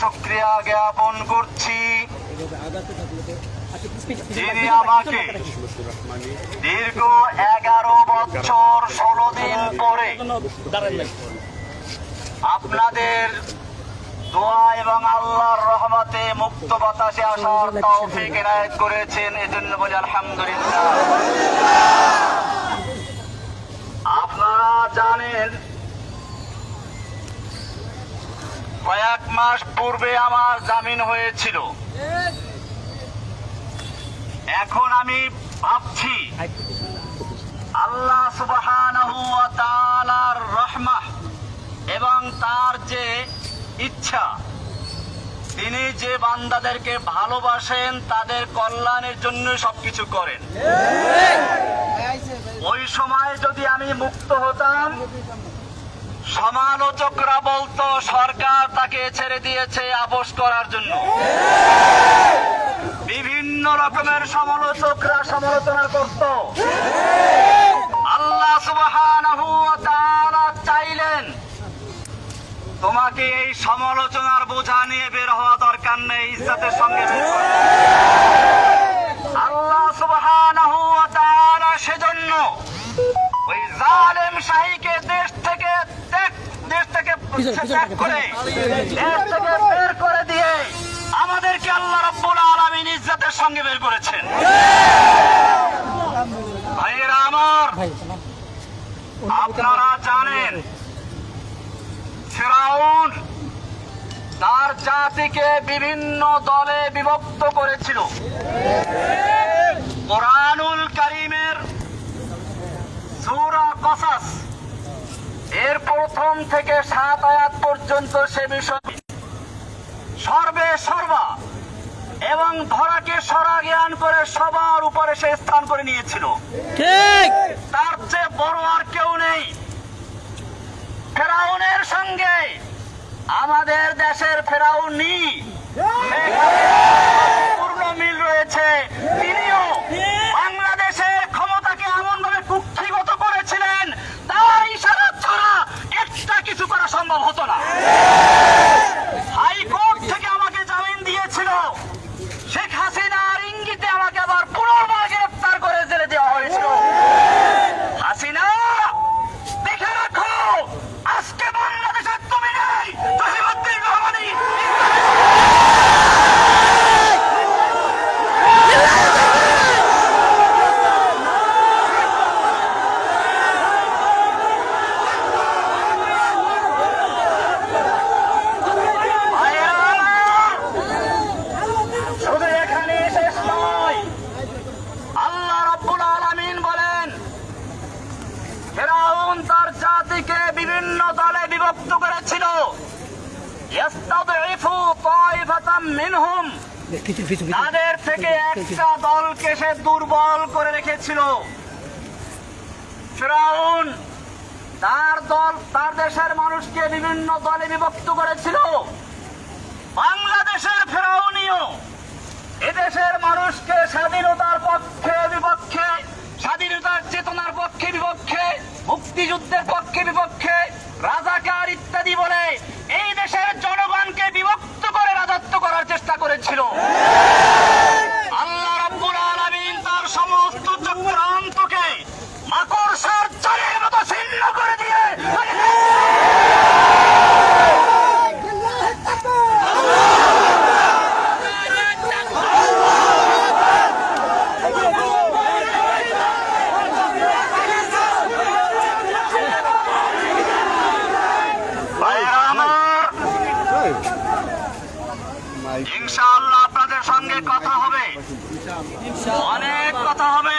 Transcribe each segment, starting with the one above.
শুকরিয়া জ্ঞাপন করছি। যিনি আমাকে দীর্ঘ এগারো বছর ষোলো দিন পরে আপনাদের দোয়া এবং আল্লাহর রহমতে মুক্ত বাতাসে আসার তৌফিক এনায়েত করেছেন, এজন্য বলি আলহামদুলিল্লাহ। আপনারা জানেন কয়েক মাস পূর্বে আমার জামিন হয়েছিল। এখন আমি ভাবছি আল্লাহ সুবহানাহু ওয়া তাআলার রহমত এবং তার যে ইচ্ছা তিনি যে বান্দাদেরকে ভালোবাসেন তাদের কল্যাণের জন্য সবকিছু করেন। ওই সময় যদি আমি মুক্ত হতাম সমালোচকরা বলতো, সরকার তাকে ছেড়ে দিয়েছে আপোষ করার জন্য বিভিন্ন রকমের সমালোচকরা সমালোচনা করত আল্লাহ সুবহানাহু চাইলেন, তোমাকে এই সমালোচনার বোঝা নিয়ে বের হওয়া দরকার নেই, ইজ্জতের সঙ্গে। আল্লাহ সুবহানাহু সেজন্য ওই জালেম শাহীকে দেশ থেকে ত্যাগ- দেশ থেকে ত্যাগ করে। দেশ থেকে বের করে দিয়ে আমাদেরকে আল্লাহ রাব্বুল আলামিন ইজ্জতের সঙ্গে বের করেছেন। ভাইয়েরা আমার আপনারা জানেন ফেরাউন তার জাতিকে বিভিন্ন দলে বিভক্ত করেছিল। কোরআনুল কারিমের সূরা কসাস এর প্রথম থেকে সাত পর্যন্ত সে বিষয় সর্বে সর্বা এবং ধরাকে সরা জ্ঞান করে সবার উপরে সে স্থান করে নিয়েছিল। ঠিক। তার চেয়ে বড় আর কেউ নেই। ফেরাউনের সঙ্গে আমাদের দেশের ফেরাউনি さ、え তাদের থেকে একটা দলকে সে দুর্বল করে রেখেছিল। ফেরাউন, তার দল, তার দেশের মানুষকে বিভিন্ন দলে বিভক্ত করেছিল। বাংলাদেশের ফেরাউনিও এদেশের মানুষকে স্বাধীনতার পক্ষে বিপক্ষে, স্বাধীনতার চেতনার পক্ষে বিপক্ষে, মুক্তিযুদ্ধের পক্ষে বিপক্ষে, রাজাকার ইত্যাদি বলে এই দেশের জনগণকে বিভক্ত করে রাজত্ব করার চেষ্টা করেছিল আল্লাহ রাব্বুল আলামিন তার সমস্ত চক্রান্তকে মাকড়সার জালের মতো ছিন্ন করে দিয়ে ভাইয়েরা আমার ইনশাআল্লাহ আপনাদের সঙ্গে কথা হবে অনেক কথা হবে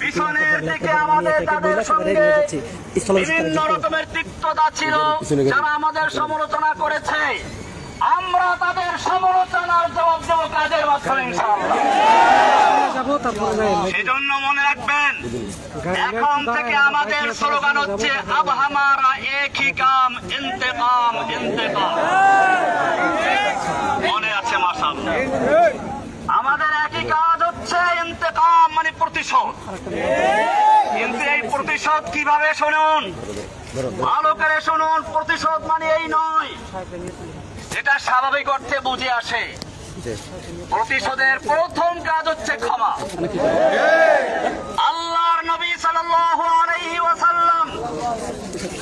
পিছনের দিকে আমাদের তাদের সঙ্গে বিভিন্ন রকমের তিক্ততা ছিল যারা আমাদের সমালোচনা করেছে আমরা তাদের সমালোচনার জবাব দেবো কাজের মাধ্যমে সেজন্য মনে রাখবেন এখন থেকে আমাদের স্লোগান হচ্ছে আব হামারা এক হি কাম ইন্তেকাম ইন্তেকাম। মনে আছে মাসাল্লাহ আমাদের একই কাজ হচ্ছে ইন্তেকাম মানে প্রতিশোধ। কিন্তু এই প্রতিশোধ কীভাবে শুনুন? ভালো করে শুনুন, প্রতিশোধ মানে এই নয়। এটা স্বাভাবিক অর্থে বুঝে আসে। প্রতিশোধের প্রথম কাজ হচ্ছে ক্ষমা। আল্লাহর নবী সাল্লাল্লাহু আলাইহি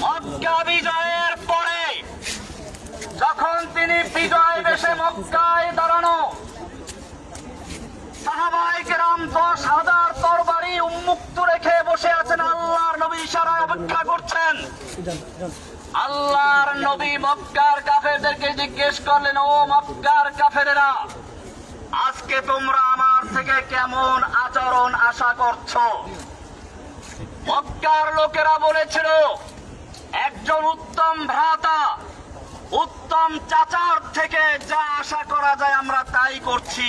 মক্কা বিজয়ের পরে যখন তিনি বিজয় বেশে মক্কায় দাঁড়ানো সাহাবাই কেরাম দশ হাজার তরবারি উন্মুক্ত রেখে বসে আছেন, আল্লাহর নবী ইশারায় অপেক্ষা করছেন। আল্লাহর নবী মক্কার কাফেরদেরকে জিজ্ঞেস করলেন, ও মক্কার কাফেরেরা, আজকে তোমরা আমার থেকে কেমন আচরণ আশা করছ? মক্কার লোকেরা বলেছিল, একজন উত্তম ভ্রাতা, উত্তম চাচার থেকে যা আশা করা যায় আমরা তাই করছি।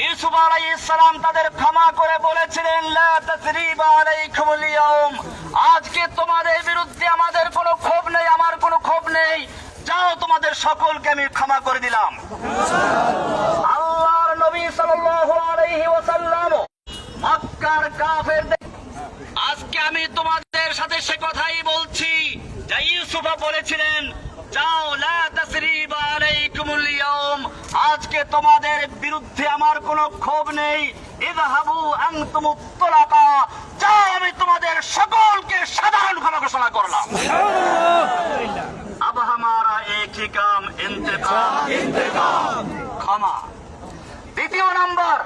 ইউসুফ আলাইহিস সালাম তাদের ক্ষমা করে বলেছিলেন আজকে তোমাদের বিরুদ্ধে আমাদের কোনো ক্ষোভ নেই, আমার কোনো ক্ষোভ নেই। যাও তোমাদের সকলকে আমি ক্ষমা করে দিলাম। আল্লাহর নবী সাল্লাল্লাহু ওয়াসাল্লাম মক্কার আজকে আমি তোমাদের সাথে সে কথাই বলছি, যা ইউসুফা বলেছিলেন, যাও, লা তাসরিবা আলাইকুমুল ইয়াউম আজকে তোমাদের বিরুদ্ধে আমার কোনো ক্ষোভ নেই ইযহাবু আনতুম তুলাকা যাও আমি তোমাদের সকলকে সাধারণ ক্ষমা ঘোষণা করলাম अब हमारा एक ही काम इंतकाम इंतकाम ক্ষমা দ্বিতীয় নাম্বার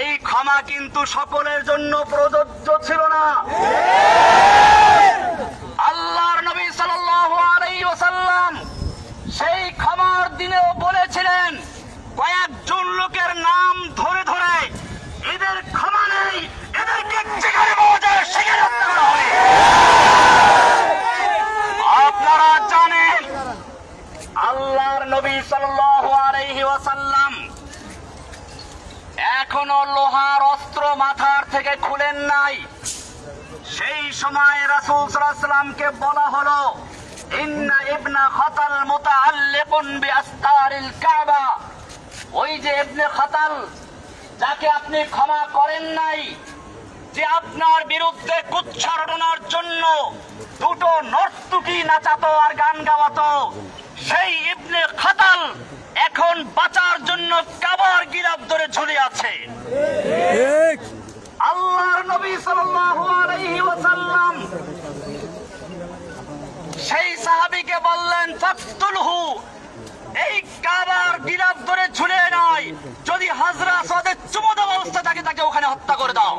এই ক্ষমা কিন্তু সকলের জন্য প্রযোজ্য ছিল না লোহার অস্ত্র মাথার থেকে খুলেন নাই। সেই সময় রাসূল সাল্লামকে বলা হলো, ইন্না ইবনা খাতাল মুতাআল্লিকুন বিআস্তারিল কাবা। ওই যে ইবনে খাতাল, যাকে আপনি ক্ষমা করেন নাই যে আপনার বিরুদ্ধে কুচ্ছারণার জন্য দুটো নর্তুকি নাচাতো আর গান গাওয়াতো সেই ইবনে খাতাল এখন বাঁচার জন্য কাবার গিরাব ধরে ঝুলে আছে। আল্লাহর নবী সাল্লাল্লাহু আলাইহি ওয়াসাল্লাম সেই সাহাবীকে বললেন ফাকতুলহু এই কাবার গিরাব ধরে ঝুলে নয় যদি হাজরা সাদের চুমুদ অবস্থা থাকে, তাকে ওখানে হত্যা করে দাও।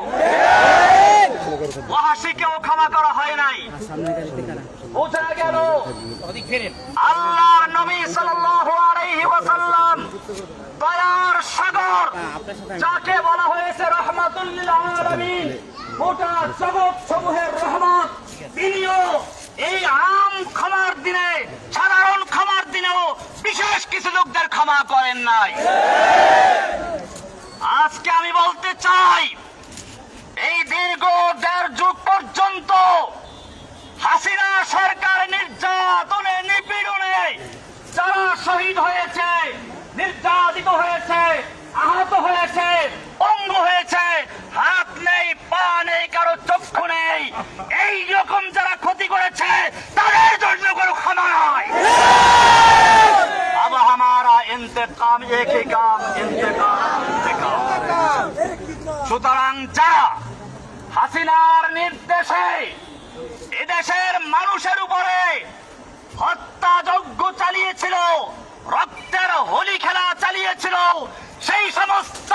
ওয়াহাসিকেও ক্ষমা করা হয় নাই। বোঝা গেল, আল্লাহর নবী সাল্লাল্লাহু দয়ার সাগর, যাকে বলা হয়েছে রহমাতুল্লিল আলামিন, গোটা জগৎ সমূহের রহমত, তিনিও এই আম ক্ষমার দিনে, সাধারণ ক্ষমার দিনেও বিশেষ কিছু লোকদের ক্ষমা করেন নাই। আজকে আমি বলতে চাই, এই দীর্ঘ দেড় যুগ পর্যন্ত হাসিনা সরকার নির্যাতনে, নিপীড়নে যারা শহীদ হয়েছে, নির্যাতিত হয়েছে, আহত হয়েছে, অঙ্গ হয়েছে, হাত নেই, পা নেই, কারও চক্ষু নেই চালিয়েছিল সেই সমস্ত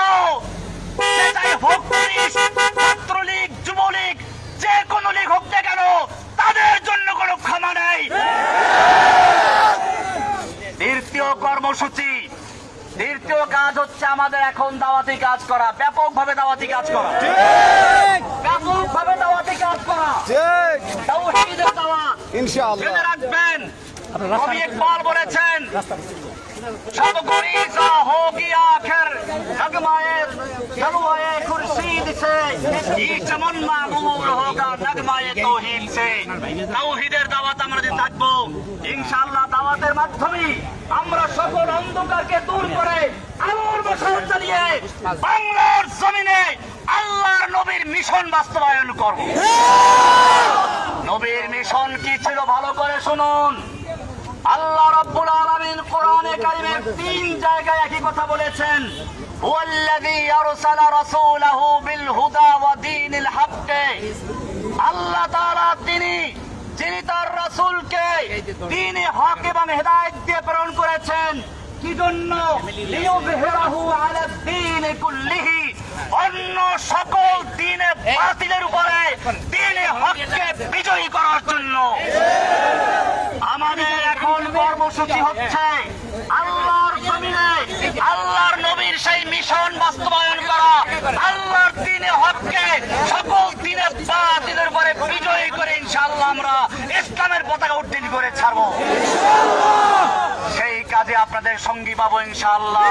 হোক পুলিশ, ছাত্রলীগ যুবলীগ যে কোনো লীগ হোক না কেন তাদের জন্য কোনো ক্ষমা নেই। দ্বিতীয় কর্মসূচি দ্বিতীয় কাজ হচ্ছে আমাদের এখন দাওয়াতি কাজ করা ব্যাপকভাবে দাওয়াতি কাজ করা। ব্যাপকভাবে দাওয়াতি কাজ করা। ইনশাআল্লাহ। রাখবেন। বলেছেন দাওয়াত আমরা দাওয়াতের মাধ্যমে আমরা সকল অন্ধকারকে দূর করে আলোর মশাল চালিয়ে বাংলার জমিনে আল্লাহর নবীর মিশন বাস্তবায়ন করব। নবীর মিশন কি ছিল ভালো করে শুনুন। আল্লাহ রাব্বুল আলামিন কোরআনে কারিমের তিন জায়গায় একই কথা বলেছেন। ওয়াল্লাযী আরসালা রাসূলাহু বিল হুদা ওয়া দীনিল হক আল্লাহ তাআলা তিনি, যিনি তার রাসূলকে দ্বীনে হক এবং হেদায়েত দিয়ে প্রেরণ করেছেন কি জন্য লিয়ুযহিরাহু আলা দ্বীনি কুল্লিহি, অন্য সকল দিনে বাতিলের উপরে দিনে হককে বিজয়ী করার জন্য। আমাদের কর্মসূচি হচ্ছে আল্লাহর জমিনে আল্লাহর নবীর সেই মিশন বাস্তবায়ন করা। আল্লাহর দিনে হককে সকল দিনে বাতিলের উপরে বিজয়ী করে ইনশাআল্লাহ আমরা ইসলামের পতাকা উড্ডীন করে ছাড়বো। সেই কাজে আপনাদের সঙ্গী পাবো ইনশাআল্লাহ।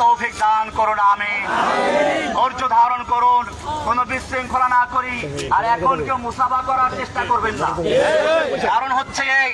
তৌফিক দান করুন আমি ধৈর্য ধারণ করুন কোনো বিশৃঙ্খলা না করি। আর এখন কেউ মুসাফা করার চেষ্টা করবেন না। কারণ হচ্ছে এই